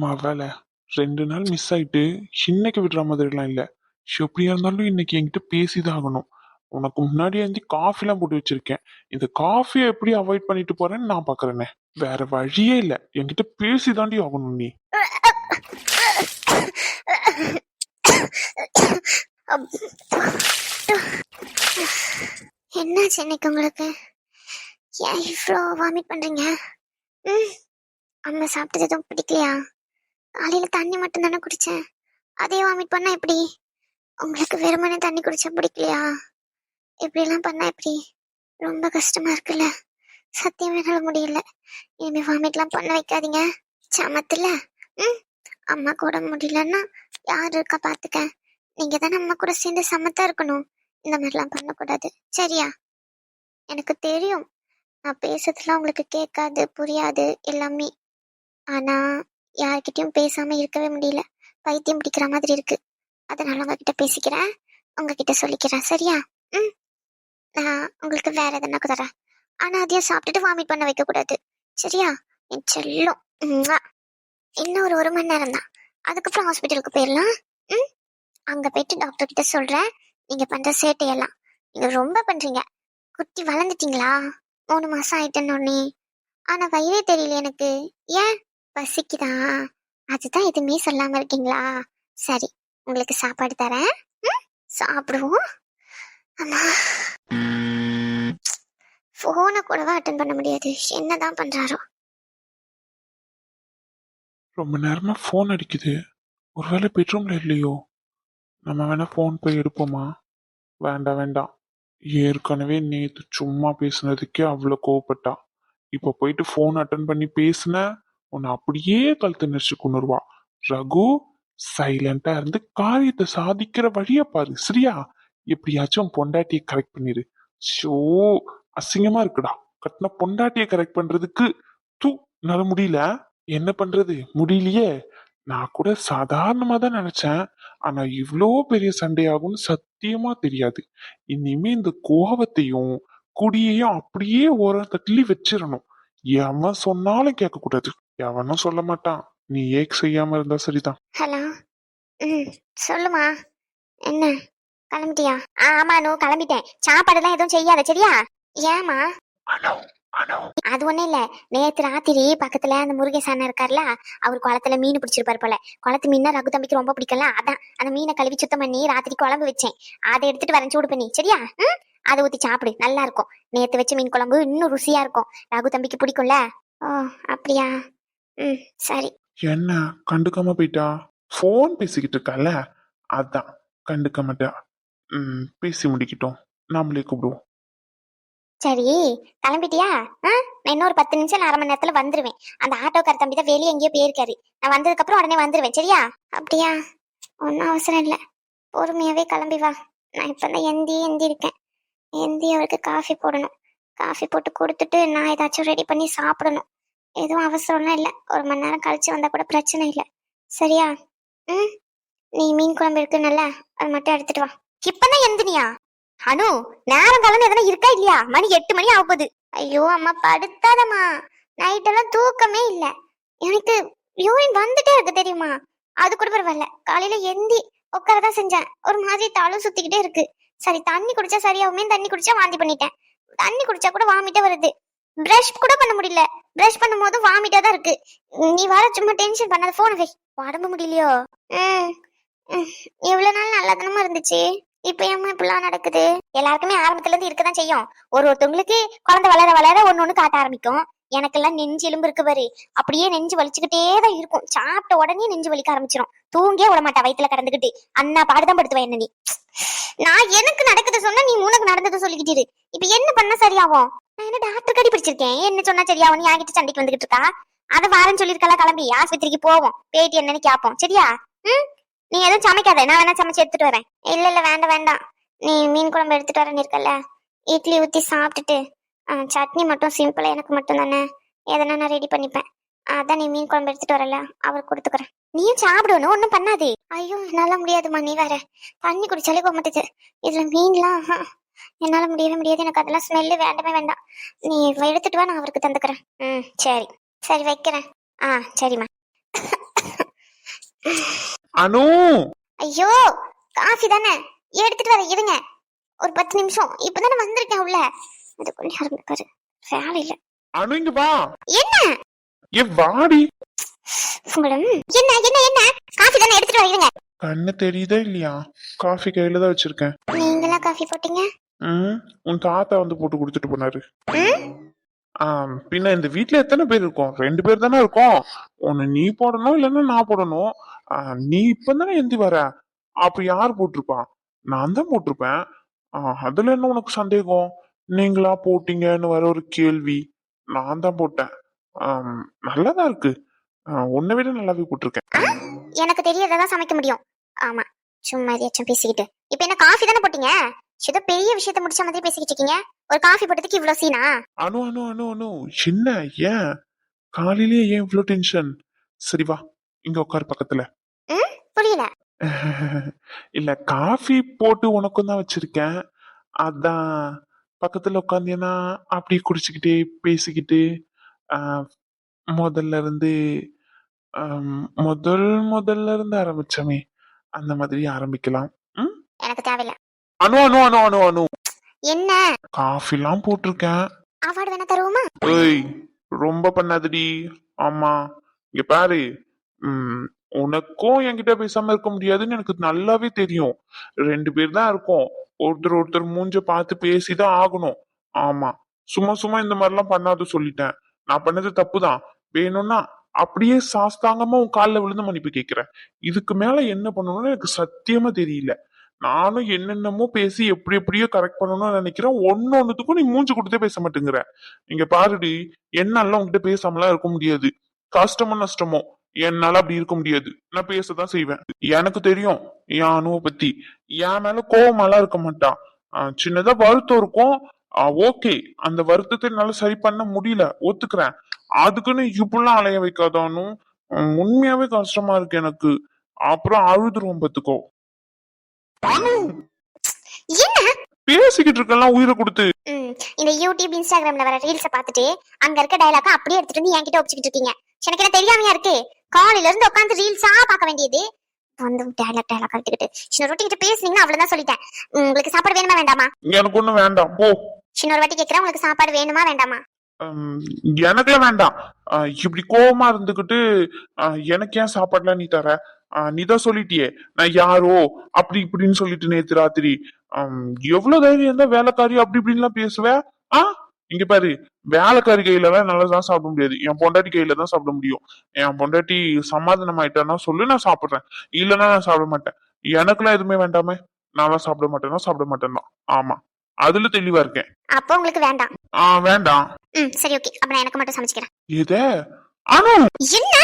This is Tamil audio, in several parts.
மவள ரெண்டு நாள் மிஸ் ஆயிட்டு இன்னைக்கு விடுற மாதிரிலாம் இல்ல. எப்படியா இருந்தாலும் இன்னைக்கு என்கிட்ட பேசிதான் ஆகணும். உனக்கு முன்னாடி வந்து காஃபிலாம் போட்டு வச்சிருக்கேன். இந்த காஃபியை எப்படி அவாய்ட் பண்ணிட்டு போறேன்னு நான் பாக்குறேனே. வேற வழியே இல்ல. என்கிட்ட பேசி தாண்டி ஆகணும் நீ. என்னாச்சு இன்னைக்கு உங்களுக்கு? ஏன் இவ்வளோ வாமிட் பண்றீங்க? ம். அம்மா சாப்பிட்டது எதுவும் பிடிக்கலையா? காலையில தண்ணி மட்டும் தானே குடிச்சேன். அதே வாமிட் பண்ணா எப்படி? உங்களுக்கு வெறுமனே தண்ணி குடிச்சா பிடிக்கலையா? இப்படிலாம் பண்ணா எப்படி? ரொம்ப கஷ்டமா இருக்குல்ல. சத்தியம் என்னால முடியல. இனிமே வாமிட்லாம் பண்ண வைக்காதீங்க. சமத்துல. ம்? அம்மா கூட முடியலன்னா யார் இருக்கா பாத்துக்க. நீங்க தானே அம்மா கூட சேர்ந்து சமத்தா இருக்கணும். இந்த மாதிரிலாம் பண்ணக்கூடாது. சரியா? எனக்கு தெரியும். நான் பேசுறதுலாம் உங்களுக்கு கேட்காது புரியாது எல்லாமே. ஆனா யார்கிட்டயும் பேசாம இருக்கவே முடியல. பைத்தியம் பிடிக்கிற மாதிரி இருக்கு. அதனால உங்ககிட்ட பேசிக்கிறேன். உங்ககிட்ட சொல்லிக்கிறேன். சரியா? ம். நான் உங்களுக்கு வேற எதனா தரேன். ஆனா அதையும் சாப்பிட்டுட்டு வாமிட் பண்ண வைக்க கூடாது. சரியா? என் செல்லும். ம்வா. இன்னும் ஒரு ஒரு மணி நேரம் தான். அதுக்கப்புறம் ஹாஸ்பிட்டலுக்கு போயிடலாம். ம்? அங்க போயிட்டு டாக்டர் கிட்ட சொல்றேன். நீங்க பண்ற சேட்டையெல்லாம். நீங்க ரொம்ப பண்றீங்க. குட்டி வளர்ந்துட்டீங்களா? மூணு மாசம் ஆயிட்டேன்னு ஆனா வயிறே தெரியல எனக்கு. ஏன்? பசிக்குதா? அதுதான் எதுவுமே சொல்லாம இருக்கீங்களா? சரி உங்களுக்கு சாப்பாடு தரேன். சாப்பிடுவோம். அம்மா. போனை கூடவா அட்டன் பண்ண முடியாது? என்னதான் பண்றாரோ. ரொம்ப நேரமா ஃபோன் அடிக்குது. ஒருவேளை பெட்ரூம்ல இல்லையோ? நம்ம வேணா ஃபோன் போய் எடுப்போமா? வேண்டாம் வேண்டாம். ஏற்கனவே நேத்து சும்மா பேசுனதுக்கே அவ்வளோ கோவப்பட்டா. இப்போ போயிட்டு ஃபோன் அட்டன் பண்ணி பேசுன உன்னை அப்படியே கழுத்து நெரிச்சு கொண்டுருவா ரகு சைலண்டா இருந்து காரியத்தை சாதிக்கிற வழிய பாரு சரியா? எப்படியாச்சும் பொண்டாட்டியை கரெக்ட் பண்ணிரு. ஷோ அசிங்கமா இருக்குடா. கட்டின பொண்டாட்டியை கரெக்ட் பண்றதுக்கு தூ நல்ல முடியல? என்ன பண்றது? முடியலையே. நான் கூட சாதாரணமா தான் நினைச்சேன். ஆனா இவ்வளோ பெரிய சண்டையாகும்னு சத்தியமா தெரியாது. இனிமே இந்த கோபத்தையும் குடியையும் அப்படியே ஓரம் தள்ளி வச்சிடணும் எவன் சொன்னாலும் கேட்கக்கூடாது. எவனும் சொல்ல மாட்டான். நீ ஏக் செய்யாம இருந்தா சரிதான். ஹலோ? ம் சொல்லுமா. என்ன? கிளம்பிட்டியா? ஆ, ஆமா நோ கிளம்பிட்டேன். சாப்பாடுலாம் எதுவும் செய்யாத சரியா? ஏமா அனோ அனோ. அது ஒண்ணும் இல்ல. நேத்து ராத்திரி பக்கத்துல அந்த முருகேச அண்ணன் இருக்கார்ல அவர் குளத்துல மீன் பிடிச்சிருப்பாரு போல. குளத்து மீனா ரகு தம்பிக்கு ரொம்ப பிடிக்கல அதான். அந்த மீனை கழுவி சுத்தம் பண்ணி ராத்திரி குழம்பு வச்சேன். அதை எடுத்துட்டு வரேன் சூடு பண்ணி. சரியா? ம்? அதை ஊத்தி சாப்பிடு. நல்லா இருக்கும். நேத்து வச்ச மீன் குழம்பு இன்னும் ருசியா இருக்கும். ரகு தம்பிக்கு பிடிக்கும்ல. ஓ அப்படியா? ம் சரி. என்ன கண்டுக்காம போயிட்டா? ஃபோன் பேசிக்கிட்டு இருக்கால? அதான் கண்டுக்க மாட்டா ம் பேசி முடிக்கட்டும். நாமளே கூப்பிடுவோம். சரி கிளம்பிட்டியா? ஆ நான் இன்னொரு பத்து நிமிஷம் அரை மணி நேரத்துல வந்துருவேன். அந்த ஆட்டோக்கார தம்பி தான் வெளியே எங்கேயோ போயிருக்காரு. நான் வந்ததுக்கு அப்புறம் உடனே வந்துருவேன் சரியா? அப்படியா? ஒன்றும் அவசரம் இல்லை. பொறுமையாவே கிளம்பி வா. நான் இப்போ தான் எந்தி எந்தி இருக்கேன் எந்தி அவருக்கு காஃபி போடணும். காஃபி போட்டு கொடுத்துட்டு நான் ஏதாச்சும் ரெடி பண்ணி சாப்பிடணும். எதுவும் அவசரம்லாம் இல்லை. ஒரு மணி நேரம் கழிச்சு வந்தால் கூட பிரச்சனை இல்லை. சரியா? ம்? நீ மீன் குழம்பு இருக்குன்னல்ல அது மட்டும் எடுத்துட்டு வா. இப்பதான் எந்தினியா அனு நேரம் காலம் எதனா இருக்கா இல்லையா? மணி எட்டு மணி ஆகுது ஐயோ அம்மா படுத்தாதம்மா. நைட்டெல்லாம் தூக்கமே இல்லை. எனக்கு யூரின் வந்துட்டே இருக்கு தெரியுமா? அது கூட பரவாயில்ல. காலையில எந்தி உட்காரதான் செஞ்சேன். ஒரு மாதிரி தாளும் சுத்திக்கிட்டே இருக்கு. சரி தண்ணி குடிச்சா சரியாகுமே தண்ணி குடிச்சா வாந்தி பண்ணிட்டேன். தண்ணி குடிச்சா கூட வாமிட்டே வருது. பிரஷ் கூட பண்ண முடியல. பிரஷ் பண்ணும்போது வாமிட்டா தான் இருக்கு. நீ வர சும்மா டென்ஷன் பண்ணாத போன வை. உடம்பு முடியலையோ? ம். ம். இவ்வளவு நாள் நல்லா இருந்துச்சு? இப்ப ஏமா இப்படிலாம் நடக்குது? எல்லாருக்குமே ஆரம்பத்துல இருந்து இருக்கதான் செய்யும். ஒரு ஒருத்தவங்களுக்கு குழந்தை வளர வளர ஒன்னு ஒண்ணு காட்ட ஆரம்பிக்கும். எனக்கெல்லாம் நெஞ்சு எலும்பு இருக்கு பாரு. அப்படியே நெஞ்சு வலிச்சுக்கிட்டே தான் இருக்கும். சாப்பிட்ட உடனே நெஞ்சு வலிக்க ஆரம்பிச்சிடும் தூங்கே விட மாட்டா வயித்துல கடந்துக்கிட்டு. அண்ணா பாடுதான் படுத்துவேன் என்ன நீ. நான் எனக்கு நடக்குது சொன்னா நீ உனக்கு நடந்தது சொல்லிக்கிட்டு இப்ப என்ன பண்ண சரியாகும்? நான் என்ன டாக்டர் கடி பிடிச்சிருக்கேன் என்ன சொன்னா சரியா? நீ என்கிட்ட சண்டைக்கு வந்துகிட்டு இருக்கா? அதை வாரன்னு சொல்லிருக்கல கிளம்பி ஆஸ்பத்திரிக்கு போவோம். பேட்டி என்னன்னு கேப்போம். சரியா? ம்? நீ எதுவும் சமைக்காத. நான் வேணா சமைச்சு எடுத்துட்டு வரேன். இல்ல இல்ல வேண்டாம் வேண்டாம். நீ மீன் குழம்பு எடுத்துட்டு வரேன்னு இருக்கல இட்லி ஊத்தி சாப்பிட்டுட்டு சட்னி மட்டும் சிம்பிளா எனக்கு மட்டும் தானே? எதனா நான் ரெடி பண்ணிப்பேன். அதான் நீ மீன் குழம்பு எடுத்துட்டு வரல. அவர் கொடுத்துக்கிறேன். நீயும் சாப்பிடணும். ஒன்றும் பண்ணாதே. ஐயோ என்னால முடியாதுமா நீ வேற. தண்ணி குடிச்சாலே போக மாட்டேது இதுல மீன்லாம் ஆஹா, என்னால முடியவே முடியாது. எனக்கு அதெல்லாம் ஸ்மெல்லு வேண்டவே வேண்டாம். நீ எடுத்துட்டு வா நான் அவருக்கு தந்துக்கிறேன். ம் சரி. சரி வைக்கிறேன். ஆ சரிம்மா. அனு! ஐயோ காஃபி தானே? எடுத்துட்டு வர இருங்க. ஒரு பத்து நிமிஷம். இப்பதானே வந்திருக்கேன் உள்ள. அதுக்குள்ள இருக்காரு. வேலை இல்ல. அனு இங்க வா. என்ன? ஏ வாடி. உங்களை ம், என்ன என்ன என்ன? காஃபி தானே? எடுத்துட்டு வர இருங்க. கண்ணு தெரியுதா இல்லையா? காஃபி கையில தான் வச்சிருக்கேன். நீங்களா காஃபி போட்டீங்க? ம் உன் தாத்தா வந்து போட்டு கொடுத்துட்டு போனாரு? ஆம், பின்ன இந்த வீட்ல எத்தனை பேர் இருக்கோம்? ரெண்டு பேர் தானே இருக்கோம். ஒன்னு நீ போடணும் இல்லைன்னா நான் போடணும். ஆ, நீ இப்பதானே எந்தி வர? அப்ப யார் போட்டிருப்பா? நான் தான் போட்டிருப்பேன். ஆ, அதுல என்ன உனக்கு சந்தேகம்? நீங்களா போட்டீங்கன்னு வர ஒரு கேள்வி. நான் தான் போட்டேன். ஆம், நல்லாதான் இருக்கு. ஆ, உன்னை விட நல்லாவே போட்டிருக்கேன். எனக்கு தெரியறதான் சமைக்க முடியும். ஆமா சும்மா எதையாச்சும் பேசிக்கிட்டு. இப்ப என்ன காஃபி தானே போட்டீங்க? ஏதோ பெரிய விஷயத்த முடிச்ச மாதிரி பேசிக்கிட்டு இருக்கீங்க? ஒரு காஃபி போட்டதுக்கு இவ்வளவு சீனா அனு அனு அனு அனு. என்ன ஏன்? காலையிலேயே ஏன் இவ்வளவு டென்ஷன் சரி வா இங்க உட்காரு பக்கத்துல. புரியல. இல்ல காஃபி போட்டு உனக்கும் தான் வச்சிருக்கேன். அதான் பக்கத்துல உட்காந்தீங்கன்னா அப்படியே குடிச்சுக்கிட்டே பேசிக்கிட்டு முதல்ல இருந்து முதல் முதல்ல இருந்து ஆரம்பிச்சோமே அந்த மாதிரி ஆரம்பிக்கலாம். ம்? எனக்கு தேவையில்ல. அனு அனு அனு அனு அனு. என்ன? காஃபிலாம் போட்டிருக்கேன். அவார்டு வேணா தருவோமா? ஏய் ரொம்ப பண்ணாதடி. ஆமா. இங்க பாரு. ம், உனக்கும் என்கிட்ட பேசாம இருக்க முடியாதுன்னு எனக்கு நல்லாவே தெரியும். ரெண்டு பேர் தான் இருக்கோம். ஒருத்தர் ஒருத்தர் மூஞ்ச பார்த்து பேசிதான் ஆகணும். ஆமா. சும்மா சும்மா இந்த மாதிரிலாம் பண்ணாத சொல்லிட்டேன். நான் பண்ணது தப்புதான். வேணும்னா அப்படியே சாஸ்தாங்கமா உன் காலில் விழுந்து மன்னிப்பு கேட்கிறேன் இதுக்கு மேல என்ன பண்ணணும்னு எனக்கு சத்தியமா தெரியல. நானும் என்னென்னமோ பேசி எப்படி எப்படியோ கரெக்ட் பண்ணணும்னு நினைக்கிறேன். ஒன்னு ஒன்னுத்துக்கும் நீ மூஞ்சி கொடுத்தே பேச மாட்டேங்கிற. இங்க பாருடி என்னால உன்கிட்ட பேசாமலாம் இருக்க முடியாது. கஷ்டமோ நஷ்டமோ என்னால அப்படி இருக்க முடியாது. நான் பேசதான் செய்வேன். எனக்கு தெரியும் என் அணுவை பத்தி. என் மேல கோவமாலாம் இருக்க மாட்டான் சின்னதா வருத்தம் இருக்கும். ஓகே. அந்த வருத்தத்தை என்னால சரி பண்ண முடியல. ஒத்துக்கிறேன். அதுக்குன்னு இப்படிலாம் அலைய வைக்காதானும் உண்மையாவே கஷ்டமா இருக்கு எனக்கு. அப்புறம் அழுதுருவோம் பத்துக்கோ. என்ன? பேசிக்கிட்டு இருக்கலாம் உயிரை கொடுத்து. இந்த யூடியூப் இன்ஸ்டாகிராம்ல வர ரீல்ஸ பார்த்துட்டு அங்க இருக்க டயலாக அப்படியே எடுத்துட்டு வந்து என்கிட்ட ஒப்பிச்சுக்கிட்டு இருக்கீங்க. எனக்கு என்ன தெரியாமையா இருக்கு? காலையில இருந்து உட்காந்து ரீல்ஸா பார்க்க வேண்டியது. வந்து டயலாக் டயலாக் எடுத்துக்கிட்டு. சின்ன ரொட்டி கிட்ட பேசுனீங்கன்னா அவ்வளவுதான் சொல்லிட்டேன். உங்களுக்கு சாப்பாடு வேணுமா வேண்டாமா? எனக்கு ஒண்ணும் வேண்டாம். போ. சின்ன ஒரு வாட்டி கேட்கிறேன் உங்களுக்கு சாப்பாடு வேணுமா வேண்டாமா? எனக்குலாம் வேண்டாம். இப்படி கோவமா இருந்துகிட்டு எனக்கு ஏன் சாப்பாடுலாம் நீ தர? நீ தான் சொல்லிட்டியே. நான் யாரோ? அப்படி இப்படின்னு சொல்லிட்டு நேத்து ராத்திரி எவ்வளவு தைரியம் இருந்தா வேலைக்காரி அப்படி இப்படின்லாம் பேசுவ? ஆ? இங்க பாரு வேலைக்காரி கையில எல்லாம் நல்லா தான் சாப்பிட முடியாது. என் பொண்டாட்டி கையில தான் சாப்பிட முடியும். என் பொண்டாட்டி சமாதானம் ஆயிட்டான்னா சொல்லு நான் சாப்பிடுறேன். இல்லைன்னா நான் சாப்பிட மாட்டேன். எனக்குலாம் எதுவுமே வேண்டாமே. நான்லாம் சாப்பிட மாட்டேன்னா சாப்பிட மாட்டேன் தான் ஆமா. அதுல தெளிவா இருக்கேன். அப்போ உங்களுக்கு வேண்டாம். ஆ வேண்டாம். ம் சரி ஓகே. அப்ப நான் எனக்கு மட்டும் சமைச்சுக்கிறேன். எத? ஆனா என்ன?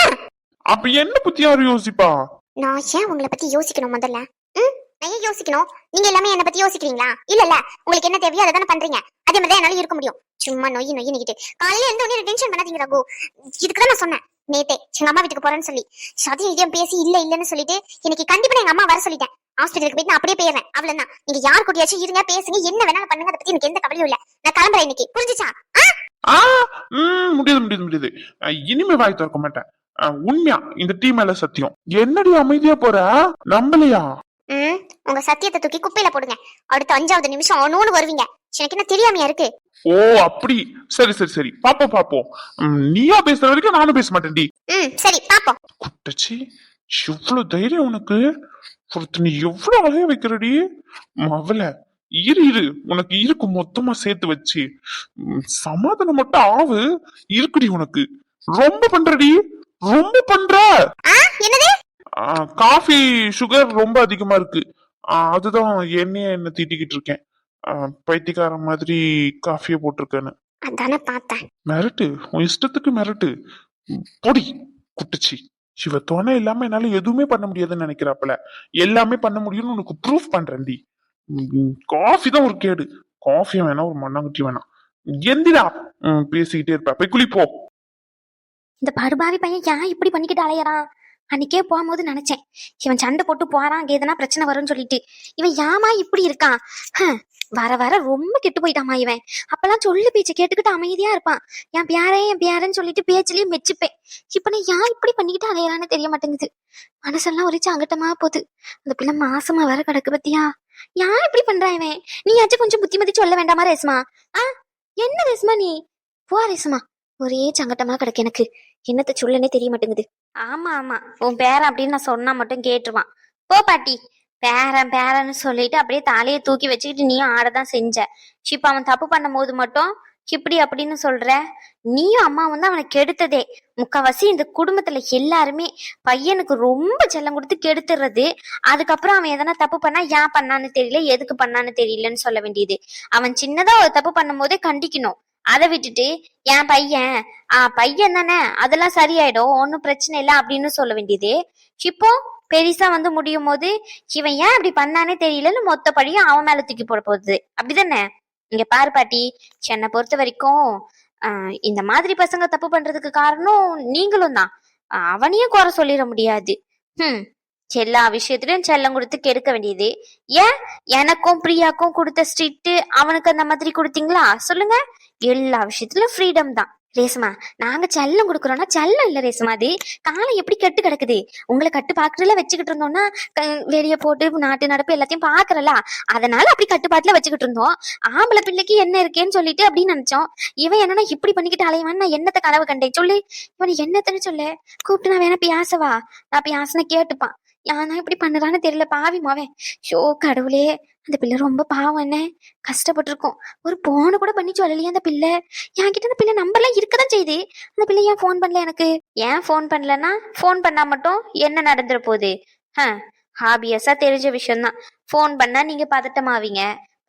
அப்ப என்ன பத்தி யோசிப்பா? நான் ஏன் உங்களை பத்தி யோசிக்கணும் முதல்ல? ம்? நான் ஏன் யோசிக்கணும்? நீங்க எல்லாமே என்ன பத்தி யோசிக்கிறீங்களா? இல்ல இல்ல. உங்களுக்கு என்ன தேவையோ அதை தானே பண்றீங்க. அதே மாதிரி என்னால இருக்க முடியும். சும்மா நொய் நொய் நிக்கிட்டு. காலையில எந்த ஒண்ணு டென்ஷன் பண்ணாதீங்க ரகு. இதுக்கு தான் நான் சொன்னேன். நேத்தே. எங்க அம்மா வீட்டுக்கு போறேன்னு சொல்லி. சதியும் இதையும் பேசி இல்ல இல்லன்னு சொல்லிட்டு இன்னைக்கு கண்டிப்பா எங்க அம்மா வர சொல்லிட்டேன். ஹாஸ்பிட்டலுக்கு போயிட்டு நான் அப்படியே போயிடுறேன். அவ்வளவுதான். நீங்க யார் கூட்டியாச்சும் இருங்க பேசுங்க. என்ன வேணாலும் பண்ணுங்க. அதை பத்தி எனக்கு எந்த கவலையும் இல்ல. நான் கிளம்புறேன் இன்னைக்கு. புரிஞ்சுச்சா? ஆ? முடியுது முடியுது இனிமே வாய் திறக்க மாட்டேன். உண்மையா? இந்த டீ மேல சத்தியம். என்னடி அமைதியா போற? நம்பலையா? ம் உங்க சத்தியத்தை தூக்கி குப்பையில போடுங்க. அடுத்த அஞ்சாவது நிமிஷம் ஒன்னு வருவீங்க. எனக்கு என்ன தெரியாமையா இருக்கு? ஓ அப்படி. சரி சரி சரி. பாப்போம் பாப்போம். ம், நீயா பேசுற வரைக்கும் நானும் பேச மாட்டேன்டி ம் சரி பாப்போம். குட்டச்சி எவ்வளவு தைரியம் உனக்கு? ஒருத்தர் நீ எவ்வளவு அலைய வைக்கிறடி? மவள இரு இரு. உனக்கு இருக்கு மொத்தமா சேர்த்து வச்சு. ம், சமாதானம் மட்டும் ஆவு. இருக்குடி உனக்கு. ரொம்ப பண்றடி. ரொம்ப பண்ற. காஃபி சுகர் ரொம்ப அதிகமா இருக்கு. அதுதான் என்னைய என்ன திட்டிக்கிட்டு இருக்கேன். ஆ, பைத்தியக்காரன் மாதிரி காஃபியை போட்டிருக்கேன்னு. அதானே பார்த்தேன். மிரட்டு. உன் இஷ்டத்துக்கு மிரட்டு. பொடி. குட்டுச்சி. சிவ துணை இல்லாம என்னால எதுவுமே பண்ண முடியாதுன்னு நினைக்கிறாப்புல. எல்லாமே பண்ண முடியும்னு உனக்கு ப்ரூஃப் பண்றேன்டி காஃபி தான் ஒரு கேடு. காஃபி வேணாம் ஒரு மண்ணாங்குட்டி வேணாம். எந்திரா. பேசிக்கிட்டே இருப்ப. போய் குளிப்போ. இந்த பருபாவி பையன் ஏன் இப்படி பண்ணிக்கிட்டு அலையறான் அன்னைக்கே போகும்போது நினைச்சேன். இவன் சண்டை போட்டு போறான் அங்க எதனா பிரச்சனை வரும்னு சொல்லிட்டு. இவன் ஏமா இப்படி இருக்கான்? வர வர ரொம்ப கெட்டு போயிட்டாமா இவன். அப்பெல்லாம் சொல்லு பேச்சு கேட்டுக்கிட்டு அமைதியா இருப்பான். என் பியாரே என் பேரன்னு சொல்லிட்டு பேச்சிலேயே மெச்சுப்பேன். இப்ப நான் ஏன் இப்படி பண்ணிக்கிட்டு அலையறான்னு தெரிய மாட்டேங்குது. மனசெல்லாம் ஒரு சங்கட்டமா போகுது. அந்த பிள்ளை மாசமா வேற கிடக்கு பத்தியா? ஏன் இப்படி பண்றான் இவன்? நீயாச்சும் கொஞ்சம் புத்திமதி சொல்ல வேண்டாமா ரேஸ்மா ஆ? என்ன ரேஸ்மா நீ? போ ரேஸ்மா ஒரே சங்கட்டமா கிடக்கு எனக்கு. என்னத்த சொல்லனே தெரிய மாட்டேங்குது ஆமா ஆமா. உன் பேரன் அப்படின்னு நான் சொன்னா மட்டும் கேட்டுருவான். போ பாட்டி. பேரன் பேரன்னு சொல்லிட்டு அப்படியே தலையை தூக்கி வச்சுக்கிட்டு நீயும் ஆடதான் செஞ்ச. இப்ப அவன் தப்பு பண்ணும் போது மட்டும் இப்படி அப்படின்னு சொல்ற. நீயும் அம்மாவும் வந்து அவனை கெடுத்ததே. முக்காவாசி இந்த குடும்பத்துல எல்லாருமே பையனுக்கு ரொம்ப செல்லம் கொடுத்து கெடுத்துறது. அதுக்கப்புறம் அவன் எதனா தப்பு பண்ணா ஏன் பண்ணான்னு தெரியல எதுக்கு பண்ணான்னு தெரியலன்னு சொல்ல வேண்டியது. அவன் சின்னதா ஒரு தப்பு பண்ணும் போதே கண்டிக்கணும். அதை விட்டுட்டு என் பையன் ஆ பையன் தானே அதெல்லாம் சரியாயிடும் ஒன்றும் பிரச்சனை இல்லை அப்படின்னு சொல்ல வேண்டியது. இப்போ பெருசா வந்து முடியும் போது இவன் ஏன் அப்படி பண்ணானே தெரியலன்னு மொத்த படியும் அவன் மேல தூக்கி போட போகுது. அப்படிதானே? இங்க பாரு பாட்டி என்னை பொறுத்த வரைக்கும் இந்த மாதிரி பசங்க தப்பு பண்றதுக்கு காரணம் நீங்களும் தான். அவனையும் குறை சொல்லிட முடியாது. ஹம். எல்லா விஷயத்திலயும் செல்லம் கொடுத்து கெடுக்க வேண்டியது. ஏன்? எனக்கும் பிரியாக்கும் கொடுத்த ஸ்ட்ரிக்ட் அவனுக்கு அந்த மாதிரி கொடுத்தீங்களா? சொல்லுங்க. எல்லா விஷயத்திலும் ஃப்ரீடம் தான். ரேசுமா நாங்க செல்லம் கொடுக்குறோம்னா செல்லம் இல்ல ரேசுமா அது காலம் எப்படி கெட்டு கிடக்குது? உங்களை கட்டு பாக்குறதுல வச்சுக்கிட்டு இருந்தோம்னா க- வெளிய போட்டு நாட்டு நடப்பு எல்லாத்தையும் பாக்குறல அதனால அப்படி கட்டுப்பாட்டுல வச்சுக்கிட்டு இருந்தோம். ஆம்பளை பிள்ளைக்கு என்ன இருக்கேன்னு சொல்லிட்டு அப்படின்னு நினைச்சோம். இவன் என்னன்னா இப்படி பண்ணிக்கிட்டு அலைவான்னு நான் என்னத்த கனவு கண்டேன்? சொல்லு. இவன் என்னத்தன்னு சொல்லு. கூப்பிட்டு நான் வேணா பியாசவா நான் பியாசனை கேட்டுப்பான். யானா இப்படி பண்ணுறான்னு தெரியல பாவி மாவேன் ஷோ கடவுளே அந்த பிள்ளை ரொம்ப பாவம் என்ன? கஷ்டப்பட்டிருக்கோம். ஒரு போன கூட பண்ணி சொல்லலையே அந்த பிள்ளை. என்கிட்ட அந்த பிள்ளை நம்பர்லாம் இருக்க தான் செய்யுது. அந்த பிள்ளை ஏன் ஃபோன் பண்ணல எனக்கு? ஏன் ஃபோன் பண்ணலன்னா ஃபோன் பண்ணா மட்டும் என்ன நடந்துட போகுது? ஆ ஹாபியஸா தெரிஞ்ச விஷயம்தான். ஃபோன் பண்ணா நீங்க பதட்டமாவீங்க.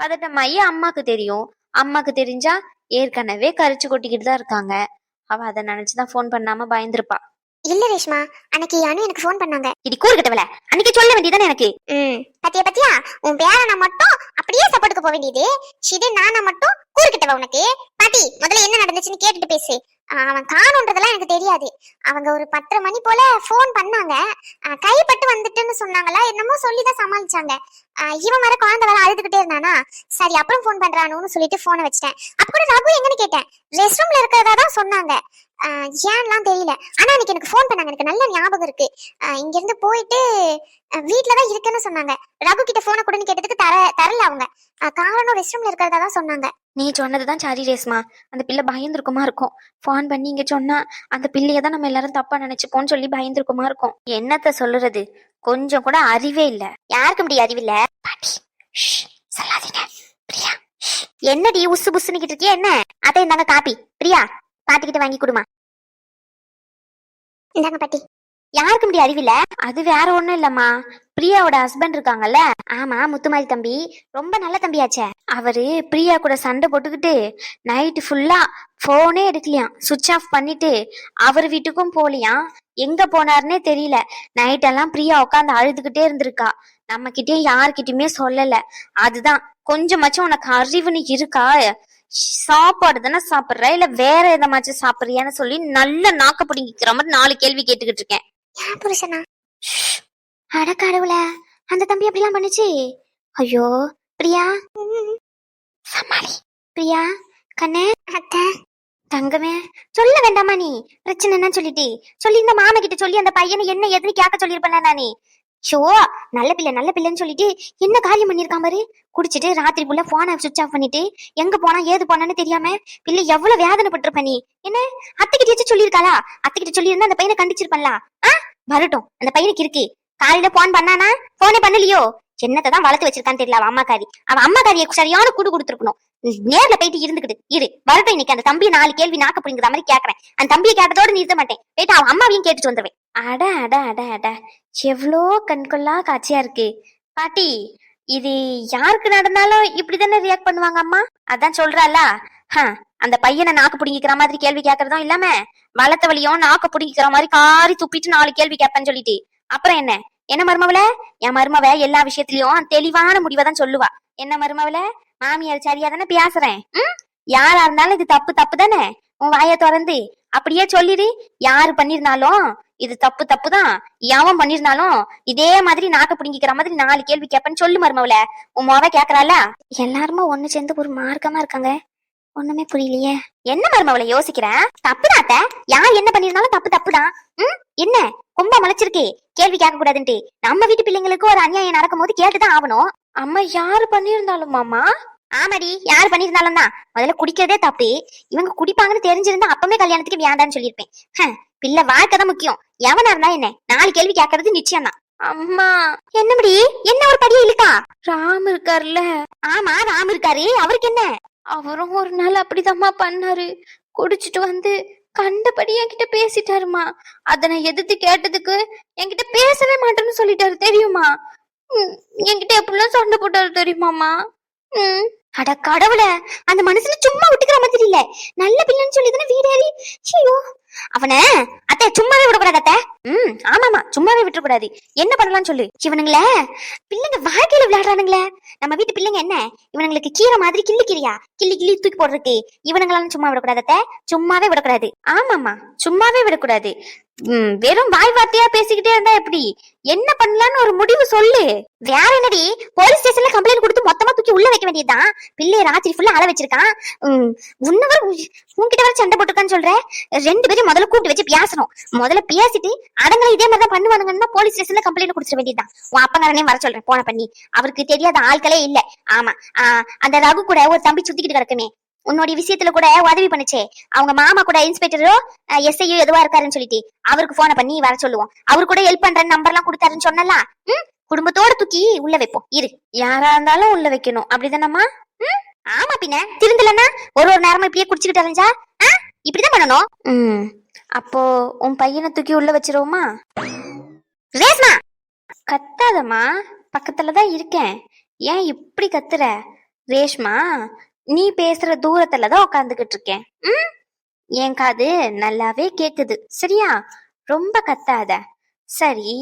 பதட்டமாயி அம்மாக்கு தெரியும். அம்மாக்கு தெரிஞ்சா ஏற்கனவே கரிச்சு கொட்டிக்கிட்டு தான் இருக்காங்க. அவ அதை நினைச்சுதான் ஃபோன் பண்ணாம பயந்துருப்பா. இல்ல ரேஷ்மா அன்னைக்கு அனு எனக்கு ஃபோன் பண்ணாங்க. இடி கூறுகிட்டவள அன்னைக்கு சொல்ல வேண்டியதானே எனக்கு? ம் பத்தியா பத்தியா? உன் பேரனை மட்டும் அப்படியே சப்போர்ட்டுக்கு போக வேண்டியது. ஷிது நானா மட்டும் கூறுகிட்டவ உனக்கு. பாட்டி முதல்ல என்ன நடந்துச்சுன்னு கேட்டுட்டு பேசு. அவன் காணுன்றதெல்லாம் எனக்கு தெரியாது. அவங்க ஒரு பத்தரை மணி போல ஃபோன் பண்ணாங்க. கைப்பட்டு வந்துட்டுன்னு சொன்னாங்களா? என்னமோ சொல்லிதான் சமாளிச்சாங்க. இவன் வர குழந்தை வர அழுதுகிட்டே இருந்தானா? சரி அப்புறம் ஃபோன் பண்றானுன்னு சொல்லிட்டு போனை வச்சிட்டேன். அப்ப கூட ரகு எங்கன்னு கேட்டேன். ரெஸ்ட் ரூம்ல இருக்கிறதா தான் சொன்னாங்க. ஏன்லாம் தெரியல. ஆனா அன்னைக்கு எனக்கு ஃபோன் பண்ணாங்க. எனக்கு நல்ல ஞாபகம் இருக்கு. இங்க இருந்து போயிட்டு அஹ் தான் இருக்கேன்னு சொன்னாங்க. ரகு கிட்ட போனை கொடுன்னு கேட்டதுக்கு தர தரல அவங்க. காரணம் ரெஸ்ட் ரூம்ல இருக்கிறதா தான் சொன்னாங்க. நீ சொன்னதுதான் சரி ரேஸ்மா அந்த பிள்ளை பயந்துருக்குமா இருக்கும். ஃபோன் பண்ணி இங்க சொன்னா அந்த பிள்ளைய தான் நம்ம எல்லாரும் தப்பா நினைச்சுப்போம்னு சொல்லி பயந்துருக்குமா இருக்கும். என்னத்த சொல்லுறது கொஞ்சம் கூட அறிவே இல்ல. யாருக்கு முடியும் அறிவில்ல பாட்டி ஷ், சொல்லாதீங்க. பிரியா ஷ். என்னடி உசு புசுன்னுக்கிட்டு இருக்கியா என்ன? அத்தை இந்தாங்க காப்பி. பிரியா பாட்டிக்கிட்ட வாங்கி கொடுமா. இந்தாங்க பாட்டி. யாருக்கு முடியும் அறிவில்ல அது வேற ஒண்ணும் இல்லம்மா. பிரியாவோட ஹஸ்பண்ட் இருக்காங்கல்ல? ஆமா முத்துமாரி தம்பி. ரொம்ப நல்ல தம்பியாச்சே. அவரு பிரியா கூட சண்டை போட்டுக்கிட்டு நைட்டு ஃபுல்லா போனே எடுக்கலையாம். சுவிட்ச் ஆஃப் பண்ணிட்டு அவர் வீட்டுக்கும் போலியாம் எங்க போனாருன்னே தெரியல. நைட் எல்லாம் பிரியா உட்காந்து அழுதுகிட்டே இருந்திருக்கா. நம்ம கிட்டயும் யார்கிட்டயுமே சொல்லல. அதுதான். கொஞ்சமாச்சும் உனக்கு அறிவுன்னு இருக்கா? சாப்பாடு தானே சாப்பிடுற? இல்ல வேற எதமாச்சும் சாப்பிடுறியான்னு சொல்லி நல்ல நாக்க பிடிங்கிக்கிற மாதிரி நாலு கேள்வி கேட்டுக்கிட்டு இருக்கேன். ஏன் புருஷனா? அட கடவுள அந்த தம்பி அப்படிலாம் பண்ணுச்சு? ஐயோ பிரியா. சமாளி. பிரியா கண்ணே அத்தை தங்கமே. சொல்ல வேண்டாமா நீ? பிரச்சனை சொல்லிட்டு. சொல்லி இந்த மாமா கிட்ட சொல்லி அந்த பையனை என்ன எதுன்னு கேட்க சொல்லிருப்பல நானே. ஷோ நல்ல பிள்ளை நல்ல பிள்ளைன்னு சொல்லிட்டு என்ன காரியம் பண்ணிருக்கான் பாரு? குடிச்சிட்டு ராத்திரி புள்ள போனை சுவிச் ஆஃப் பண்ணிட்டு எங்க போனா ஏது போனான்னு தெரியாம பிள்ளை எவ்வளவு வேதனைப்பட்டிருப்ப நீ? என்ன? அத்தைக்கிட்ட சொல்லியிருக்காளா? அத்தைக்கிட்ட சொல்லியிருந்தா அந்த பையனை கண்டிச்சிருப்பல்ல ஆ? வரட்டும். அந்த பையனுக்கு இருக்கு. காலையில போன் பண்ணானா? போனே பண்ணலையோ? என்னத்தை தான் வளர்த்து வச்சிருக்கான்னு தெரியல அவன் அம்மாக்காரி. அவன் அம்மாக்காரியை சரியான கூடு கொடுத்துருக்கணும். நேர்ல போயிட்டு இருந்துக்கிட்டு இரு வரட்டும் இன்னைக்கு அந்த தம்பி நாலு கேள்வி நாக்க புடிங்கிற மாதிரி கேக்குறேன். அந்த தம்பியை கேட்டதோட நிறுத்த மாட்டேன். போயிட்டு அவன் அம்மாவையும் கேட்டுட்டு வந்துருவேன். அட அட அட அட. எவ்வளோ கண்கொள்ளா காட்சியா இருக்கு. பாட்டி இது யாருக்கு நடந்தாலும் இப்படிதானே ரியாக்ட் பண்ணுவாங்க அம்மா? அதான் சொல்றால ஹ அந்த பையனை நாக்கு பிடிங்கிக்கிற மாதிரி கேள்வி கேட்கறதும் இல்லாம வளர்த்த வழியும் நாக்கு பிடிங்கிக்கிற மாதிரி காரி துப்பிட்டு நாலு கேள்வி கேட்பேன்னு சொல்லிட்டு. அப்புறம் என்ன? என்ன மருமவள? என் மருமவ எல்லா விஷயத்திலயும் தெளிவான முடிவை தான் சொல்லுவா. என்ன மருமவள? மாமியார் சரியா தானே பேசுறேன்? ம்? யாரா இருந்தாலும் இது தப்பு தப்பு தானே? உன் வாயை திறந்து. அப்படியே சொல்லிடு. யாரு பண்ணிருந்தாலும் இது தப்பு தப்பு தான் யாவன் பண்ணிருந்தாலும் இதே மாதிரி நாக்க பிடிங்கிக்கிற மாதிரி நாலு கேள்வி கேப்பேன்னு சொல்லு மருமவள. உன் மொத கேக்குறால எல்லாருமே ஒண்ணு சேர்ந்து ஒரு மார்க்கமா இருக்காங்க. ஒண்ணுமே புரியலையே. என்ன மருமவளை யோசிக்கிறேன் தப்பு தாத்த யார் என்ன பண்ணிருந்தாலும் தப்பு தப்புதான். ம் என்ன? கொம்ப முளைச்சிருக்கு. கேள்வி கேட்க கூடாதுன்ட்டு நம்ம வீட்டு பிள்ளைங்களுக்கு ஒரு அநியாயம் நடக்கும் போது கேட்டுதான் ஆகணும். அம்மா யாரு பண்ணிருந்தாலும் மாமா? ஆமாடி. யாரு பண்ணிருந்தாலும் தான். முதல்ல குடிக்கிறதே தப்பு. இவங்க குடிப்பாங்கன்னு தெரிஞ்சிருந்தா அப்பவே கல்யாணத்துக்கு வேண்டாம்னு சொல்லியிருப்பேன். பிள்ளை வாழ்க்கை தான் முக்கியம். எவனா இருந்தா என்ன? நாலு கேள்வி கேட்கறது நிச்சயம் தான். அம்மா. என்னபடி என்ன ஒரு படியே இல்லக்கா ராம் இருக்காருல்ல ஆமா ராம் இருக்காரு. அவருக்கு என்ன? அவரும் ஒரு நாள் அப்படிதாம்மா பண்ணாரு. குடிச்சிட்டு வந்து கண்டபடி என்கிட்ட பேசிட்டாருமா. அத நான் எதிர்த்து கேட்டதுக்கு என்கிட்ட பேசவே மாட்டேன்னு சொல்லிட்டாரு தெரியுமா? என்கிட்ட எப்படிலாம் சண்டை போட்டாரு தெரியுமாமா ம். அட கடவுளை அந்த மனுஷனை சும்மா விட்டுக்கிற மாதிரி இல்ல. நல்ல பிள்ளைன்னு சொல்லி தானே வீடேறி? ஐயோ அவன அத்தை சும்மாவே விடக்கூடாது அத்தை. ம் ஆமாமா சும்மாவே விட்டுறக்கூடாது. என்ன பண்ணலாம்னு சொல்லு. இவனுங்கள பிள்ளைங்க வாழ்க்கையில விளையாடுறானுங்களே. நம்ம வீட்டு பிள்ளைங்க என்ன? இவனுங்களுக்கு கீரை மாதிரி கிள்ளி கிளியா கிள்ளி கிள்ளி தூக்கி போடுறதுக்கு இவனுங்களாம் சும்மா விடக்கூடாது அத்தை. சும்மாவே விடக்கூடாது. ஆமாமா சும்மாவே விடக்கூடாது. வெறும் வாய் வார்த்தையா பேசிக்கிட்டே இருந்தா எப்படி? என்ன பண்ணலாம்னு ஒரு முடிவு சொல்லு. வேற என்னடி? போலீஸ் ஸ்டேஷன்ல கம்ப்ளைண்ட் கொடுத்து மொத்தமா தூக்கி உள்ள வைக்க வேண்டியதுதான். பிள்ளைய ராத்திரி ஃபுல்லா அழ வச்சிருக்கான். உன்னவர் உன்கிட்ட வர சண்டை போட்டுருக்கான்னு சொல்ற? ரெண்டு பேரும் முதல்ல கூப்பிட்டு வச்சு பேசணும். முதல்ல பேசிட்டு அடங்கல இதே மாதிரி தான் பண்ணுவானுங்கன்னா போலீஸ் ஸ்டேஷன்ல கம்ப்ளைண்ட் கொடுத்துட வேண்டியதுதான். உன் அப்பங்காரனையும் வர சொல்றேன் போன பண்ணி. அவருக்கு தெரியாத ஆட்களே இல்ல. ஆமா. அந்த ரகு கூட ஒரு தம்பி சுத்திக்கிட்டு கிடக்குமே. உன்னோட விஷயத்துல கூட உதவி பண்ணுச்சே. அவங்க மாமா கூட இன்ஸ்பெக்டரோ எஸ்ஐயோ எதுவா இருக்காருன்னு சொல்லிட்டு அவருக்கு போன பண்ணி வர சொல்லுவோம். அவரு கூட ஹெல்ப் பண்ற நம்பர் எல்லாம் கொடுத்தாருன்னு சொன்னல குடும்பத்தோட தூக்கி உள்ள வைப்போம். இரு. யாரா இருந்தாலும் உள்ள வைக்கணும். அப்படிதானம்மா? ஆமா பின்ன. திருந்தலன்னா ஒரு ஒரு நேரமா இப்படியே குடிச்சுக்கிட்டு அலைஞ்சா இப்படிதான் பண்ணணும். ம். அப்போ உன் பையனை தூக்கி உள்ள வச்சிருவோமா? ரேஸ்மா கத்தாதம்மா. பக்கத்துல தான் இருக்கேன். ஏன் இப்படி கத்துற? ரேஷ்மா நீ பேசுற தூரத்துல தான் உட்காந்துக்கிட்டு இருக்கேன். ம்? என் காது நல்லாவே கேக்குது. சரியா? ரொம்ப கத்தாத. சரி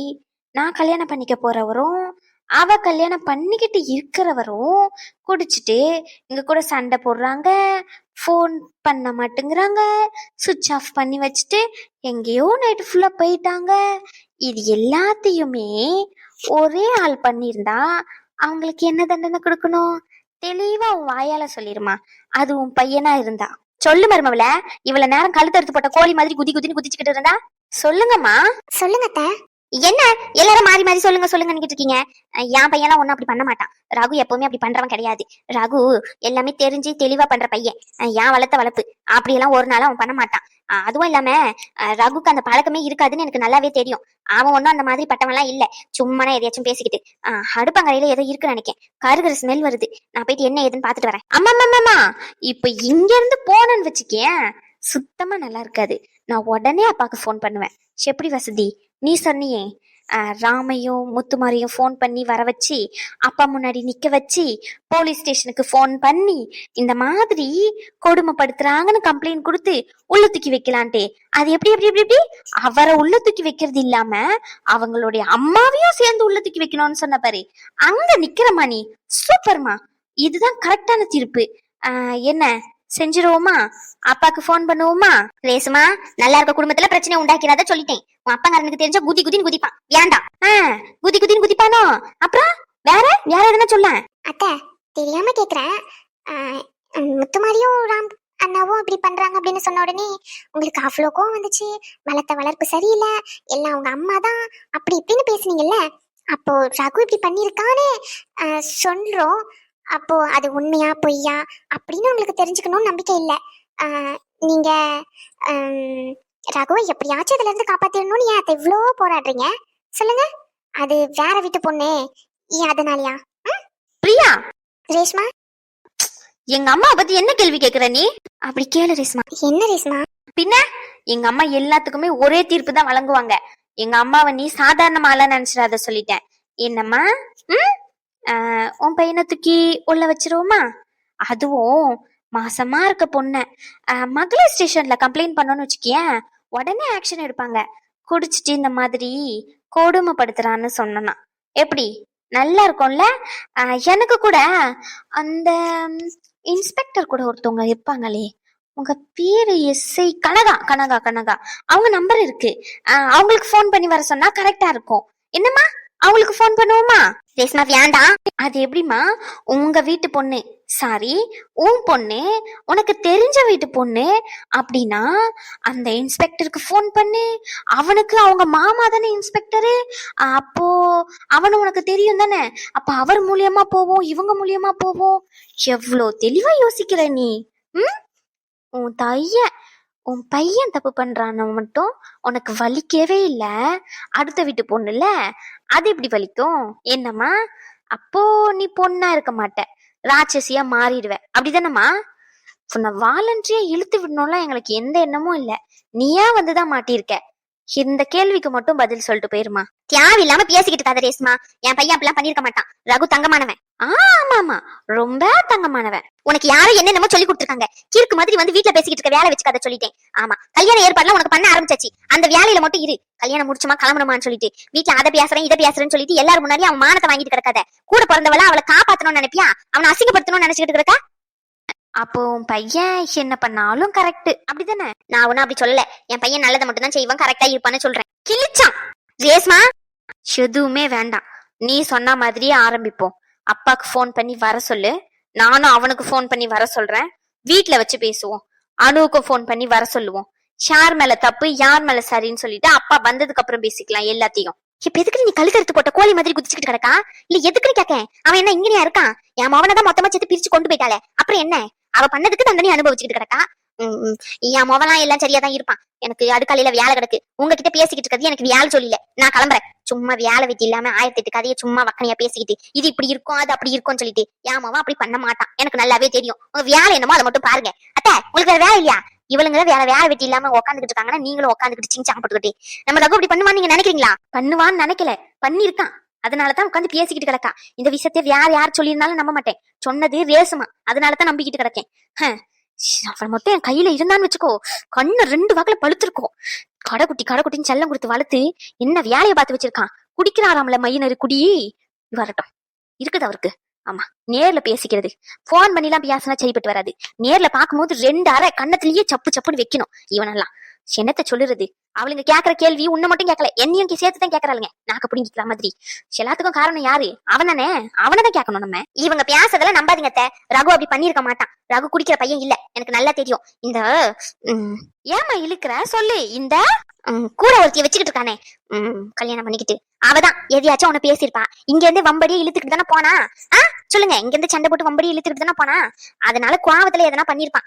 நான் கல்யாணம் பண்ணிக்க போறவரும் அவ கல்யாணம் பண்ணிக்கிட்டு இருக்கிறவரும் குடிச்சிட்டு இங்க கூட சண்டை போடுறாங்க ஃபோன் பண்ண மாட்டேங்கிறாங்க. சுவிட்ச் ஆஃப் பண்ணி வச்சுட்டு எங்கேயோ நைட்டு ஃபுல்லா போயிட்டாங்க. இது எல்லாத்தையுமே ஒரே ஆள் பண்ணியிருந்தா அவங்களுக்கு என்ன தண்டனை கொடுக்கணும்? தெளிவா உன் வாயால சொல்லிருமா. அது உன் பையனா இருந்தா. சொல்லு மருமவள இவ்வளவு நேரம் கழுத்தறுத்து போட்ட கோழி மாதிரி குதி குதின்னு குதிச்சுக்கிட்டு இருந்தா. சொல்லுங்கம்மா. சொல்லுங்க என்ன? எல்லாரும் மாறி மாறி சொல்லுங்க சொல்லுங்கன்னு இருக்கீங்க. என் பையன்லாம் ஒன்றும் அப்படி பண்ண மாட்டான். ரகு எப்பவுமே அப்படி பண்றவன் கிடையாது. ரகு எல்லாமே தெரிஞ்சு தெளிவா பண்ற பையன். என் வளர்த்த வளர்ப்பு. அப்படியெல்லாம் ஒரு நாள் அவன் பண்ண மாட்டான். அதுவும் இல்லாம ரகுக்கு அந்த பழக்கமே இருக்காதுன்னு எனக்கு நல்லாவே தெரியும். அவன் ஒன்றும் அந்த மாதிரி பட்டவன்லாம் இல்ல. சும்மானா எதையாச்சும் பேசிக்கிட்டு. ஆஹ் அடுப்பங்கரையில ஏதோ இருக்குன்னு நினைக்கேன். கருகிற ஸ்மெல் வருது. நான் போயிட்டு என்ன ஏதுன்னு பாத்துட்டு வரேன். அம்மா அம்மா, இப்ப இங்க இருந்து போனேன்னு வச்சுக்கேன் சுத்தமா நல்லா இருக்காது. நான் உடனே அப்பாக்கு ஃபோன் பண்ணுவேன். எப்படி வசதி? நீ சொன்னியே ராமையும் முத்துமாரியும் ஃபோன் பண்ணி வர வச்சு அப்பா முன்னாடி நிக்க வச்சு போலீஸ் ஸ்டேஷனுக்கு ஃபோன் பண்ணி இந்த மாதிரி கொடுமைப்படுத்துறாங்கன்னு கம்ப்ளைண்ட் கொடுத்து உள்ள தூக்கி வைக்கலான்ட்டு. அது எப்படி எப்படி எப்படி எப்படி? அவரை உள்ள தூக்கி வைக்கிறது இல்லாம அவங்களுடைய அம்மாவையும் சேர்ந்து உள்ள தூக்கி வைக்கணும்னு சொன்ன பாரு. அங்க நிக்கிறமா நீ. சூப்பர்மா. இதுதான் கரெக்டான தீர்ப்பு. என்ன? செஞ்சிருவோமா? அப்பாக்கு ஃபோன் பண்ணுவோமா? லேசுமா நல்லா இருக்க குடும்பத்துல பிரச்சனை உண்டாக்கிறாத சொல்லிட்டேன். உன் அப்பங்காரனுக்கு தெரிஞ்சா குதி குதின்னு குதிப்பான். வேண்டாம் ஆ, குதி குதின்னு குதிப்பானோ? அப்புறம்? வேற? வேற எதுனா சொல்ல? அத்தை தெரியாம கேக்குறேன். முத்துமாரியும் ராம் அண்ணாவும் இப்படி பண்றாங்க அப்படின்னு சொன்ன உடனே உங்களுக்கு அவ்வளோ கோவம் வந்துச்சு? வளர்த்த வளர்ப்பு சரியில்லை. எல்லாம் அவங்க அம்மா தான். அப்படி இப்படின்னு பேசுனீங்கல்ல? அப்போ ரகு இப்படி பண்ணியிருக்கானே? சொல்றோம். அப்போ அது உண்மையா பொய்யா அப்படின்னு உங்களுக்கு தெரிஞ்சுக்கணும்னு நம்பிக்கை இல்லை. நீங்க ரகுவை எப்படியாச்சும் இதுல இருந்து காப்பாத்திடணும்னு ஏன் அதை இவ்வளோ போராடுறீங்க? சொல்லுங்க. அது வேற வீட்டு பொண்ணு. ஏன் அதனாலயா? பிரியா? ரேஷ்மா? எங்க அம்மா பத்தி என்ன கேள்வி கேக்குற நீ? அப்படி கேளு ரேஸ்மா என்ன ரேஷ்மா? எங்க அம்மா எல்லாத்துக்குமே ஒரே தீர்ப்பு தான் வழங்குவாங்க. எங்க அம்மாவை நீ சாதாரணமால நினைச்சிடாத சொல்லிட்டேன். என்னம்மா? ம்? உன் பையனை தூக்கி உள்ள வச்சிருவோமா? அதுவும் மாசமா இருக்க பொண்ண. மகளிர் ஸ்டேஷன்ல கம்ப்ளைண்ட் பண்ணோன்னு வச்சுக்கியேன் உடனே ஆக்ஷன் எடுப்பாங்க. குடிச்சிட்டு இந்த மாதிரி கொடுமைப்படுத்துறான்னு சொன்னா எப்படி? நல்லா இருக்கும்ல? எனக்கு கூட அந்த இன்ஸ்பெக்டர் கூட ஒருத்தவங்க இருப்பாங்களே உங்க பேரு எஸ்ஐ கனகா கனகா கனகா. அவங்க நம்பர் இருக்கு. அவங்களுக்கு ஃபோன் பண்ணி வர சொன்னா கரெக்டா இருக்கும். என்னம்மா? அவங்களுக்கு ஃபோன் பண்ணுவோமா? ரேஸ்மா வேண்டாம். அது எப்படிம்மா? உங்க வீட்டு பொண்ணு. சாரி உன் பொண்ணு உனக்கு தெரிஞ்ச வீட்டு பொண்ணு அப்படின்னா அந்த இன்ஸ்பெக்டருக்கு ஃபோன் பண்ணு. அவனுக்கு அவங்க மாமா தானே இன்ஸ்பெக்டரு அப்போ அவனு உனக்கு தெரியும் தானே. அப்ப அவர் மூலியமா போவோம் இவங்க மூலியமா போவோம். எவ்வளோ தெளிவா யோசிக்கிற நீ. ம்? உன் தையன் உன் பையன் தப்பு பண்றான்னு மட்டும் உனக்கு வலிக்கவே இல்லை. அடுத்த வீட்டு பொண்ணுல அது எப்படி வலிக்கும்? என்னம்மா? அப்போ நீ பொண்ணா இருக்க மாட்ட. ராட்சசியா மாறிடுவ. அப்படிதானம்மா? உன்னை வாலண்டரியா இழுத்து விடணும்லாம் எங்களுக்கு எந்த எண்ணமும் இல்லை. நீயா வந்துதான் மாட்டியிருக்க. இந்த கேள்விக்கு மட்டும் பதில் சொல்லிட்டு போயிருமா தேவையில்லாம பேசிக்கிட்டு இருக்காத ரேஸ்மா என் பையன் அப்படிலாம் பண்ணிருக்க மாட்டான். ரகு தங்கமானவன். ஆமா ஆமா ரொம்ப தங்கமானவன். உனக்கு யாரும் என்னென்னமோ சொல்லி கொடுத்துருக்காங்க. கீர்க்கு மாதிரி வந்து வீட்டுல பேசிக்கிட்டு இருக்க வேலை வச்சுக்காத சொல்லிட்டேன். ஆமா. கல்யாண ஏற்பாடுலாம் உனக்கு பண்ண ஆரம்பிச்சாச்சு. அந்த வேலையில மட்டும் இரு. கல்யாணம் முடிச்சுமா கிளம்பணுமான்னு சொல்லிட்டு. வீட்டுல அதை பேசுறேன் இதை பேசுறேன்னு சொல்லிட்டு எல்லாரும் முன்னாடி அவன் மானத்தை வாங்கிட்டு கிடக்காத. கூட பிறந்தவள அவளை காப்பாத்தணும்னு நினைப்பியா? அவனை அசிங்கப்படுத்தணும்னு நினைச்சுக்கிட்டு இருக்கா அப்போ பையன் என்ன பண்ணாலும் கரெக்ட் அப்படிதானே? நான் ஒன்னும் அப்படி சொல்லல. என் பையன் நல்லதை மட்டும் தான் செய்வான் கரெக்டா இருப்பான்னு சொல்றேன். கிழிச்சான். ரேஸ்மா எதுவுமே வேண்டாம். நீ சொன்ன மாதிரியே ஆரம்பிப்போம். அப்பாக்கு ஃபோன் பண்ணி வர சொல்லு. நானும் அவனுக்கு ஃபோன் பண்ணி வர சொல்றேன். வீட்ல வச்சு பேசுவோம். அனுவுக்கும் ஃபோன் பண்ணி வர சொல்லுவோம். யார் மேல தப்பு யார் மேல சரின்னு சொல்லிட்டு அப்பா வந்ததுக்கு அப்புறம் பேசிக்கலாம் எல்லாத்தையும். இப்ப எதுக்கு நீ கழுக்கறுத்து போட்ட கோழி மாதிரி குதிச்சுக்கிட்டு கிடக்கா? இல்ல எதுக்குன்னு கேக்க அவன் என்ன இங்கேயா இருக்கான்? என் மவனை தான் மொத்தமா சேர்த்து பிரிச்சு கொண்டு போயிட்டாளே. அப்புறம் என்ன? அவ பண்ணதுக்கு தண்டனை அனுபவிச்சுக்கிட்டு கிடக்கா? என் மவலாம் எல்லாம் சரியா தான் இருப்பான். எனக்கு அடுக்காலையில வேலை கிடக்கு. உங்ககிட்ட பேசிக்கிட்டு இருக்கிறது எனக்கு வேலை சொல்லல. நான் கிளம்புறேன். சும்மா வேலை வெட்டி இல்லாம ஆயிரத்தி எட்டு கதையை சும்மா வக்கனையா பேசிக்கிட்டு இது இப்படி இருக்கும் அது அப்படி இருக்கும்னு சொல்லிட்டு என் மவன் அப்படி பண்ண மாட்டான்? எனக்கு நல்லாவே தெரியும். உங்க வேலை என்னமோ அதை மட்டும் பாருங்க. அத்தை உங்களுக்கு வேற வேலை இல்லையா? இவளுங்க வேற வேலை வெட்டி இல்லாம உட்காந்துக்கிட்டு இருக்காங்கன்னா நீங்களும் உட்காந்துக்கிட்டு சிங்சாங்க போட்டுக்கிட்டு நம்ம ரகு அப்படி பண்ணுவான்னு நீங்க நினைக்கிறீங்களா? பண்ணுவான்னு நினைக்கல. பண்ணிருக்கான் அதனாலதான் உட்காந்து பேசிக்கிட்டு கிடக்கா இந்த விஷயத்தை வேற யார் சொல்லியிருந்தாலும் நம்ப மாட்டேன். சொன்னது ரேசுமா அதனாலதான் நம்பிக்கிட்டு கிடக்கேன். ஹம். அவன் மட்டும் என் கையில இருந்தான்னு வச்சுக்கோ. கண்ணு ரெண்டு வாக்குல பழுத்திருக்கும். கடைக்குட்டி கடைக்குட்டின்னு செல்லம் கொடுத்து வளர்த்து என்ன வேலையை பார்த்து வச்சிருக்கான்? குடிக்கிறாராம்ல மையினரு குடி. வரட்டும். இருக்குது அவருக்கு. ஆமா நேர்ல பேசிக்கிறது. போன் பண்ணிலாம் பேசினா சரிப்பட்டு வராது. நேர்ல பார்க்கும்போது ரெண்டு அரை கண்ணத்திலேயே சப்பு சப்புன்னு வைக்கணும். இவனெல்லாம். என்னத்த சொல்லுறது? அவளுங்க கேக்குற கேள்வி உன்னை மட்டும் கேட்கல என்னையும் சேர்த்து தான் கேக்குறாளுங்க. நாக்க புடிங்கிக்கிற மாதிரி. எல்லாத்துக்கும் காரணம் யாரு? அவனானே அவனை தான் கேட்கணும் நம்ம. இவங்க பேசுறதெல்லாம் நம்பாதீங்க ரகு அப்படி பண்ணிருக்க மாட்டான். ரகு குடிக்கிற பையன் இல்ல. எனக்கு நல்லா தெரியும். இந்த உம், ஏமா இழுக்கிற? சொல்லு. இந்த கூட ஒருத்திய வச்சுக்கிட்டு இருக்கானே. உம், கல்யாணம் பண்ணிக்கிட்டு. அவதான். எதையாச்சும் அவனை பேசியிருப்பா. இங்க இருந்து வம்படியே இழுத்துக்கிட்டு தானே போனா? ஆ சொல்லுங்க. இங்க இருந்து சண்டை போட்டு வம்படியே இழுத்துக்கிட்டு தானே போனா? அதனால கோவத்துல எதனா பண்ணிருப்பான்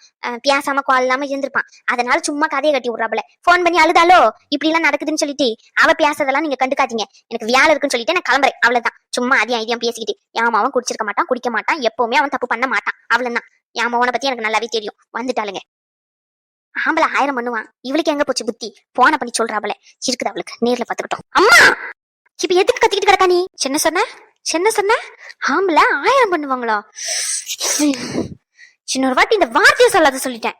பேசாம கால் இல்லாம இருந்திருப்பான். அதனால சும்மா கதையை கட்டி விடுறாப்புல. போன் பண்ணி அழுதாலோ? இப்படி எல்லாம் நடக்குதுன்னு சொல்லிட்டு அவ பேசுறதெல்லாம் நீங்க கண்டுக்காதீங்க. எனக்கு வியாழ இருக்குன்னு சொல்லிட்டு நான் கிளம்புறேன். அவ்வளவுதான். சும்மா அதையும் இதையும் பேசிக்கிட்டு. என் அவன் குடிச்சிருக்க மாட்டான் குடிக்க மாட்டான். எப்பவுமே அவன் தப்பு பண்ண மாட்டான். அவ்வளவுதான். என் மவனை பத்தி எனக்கு நல்லாவே தெரியும். வந்துட்டாளுங்க. ஆம்பளை ஆயிரம் பண்ணுவான். இவளுக்கு எங்க போச்சு புத்தி? போன பண்ணி சொல்றாப்ல இருக்குது அவளுக்கு. நேர்ல பாத்துக்கிட்டோம் அம்மா! இப்ப எதுக்கு கத்திக்கிட்டு கிடக்கா நீ? சின்ன சொன்ன? சின்ன சொன்ன? ஆம்பளை ஆயிரம் பண்ணுவாங்களோ? இன்னொரு வாட்டி இந்த வார்த்தையை சொல்லாத சொல்லிட்டேன்.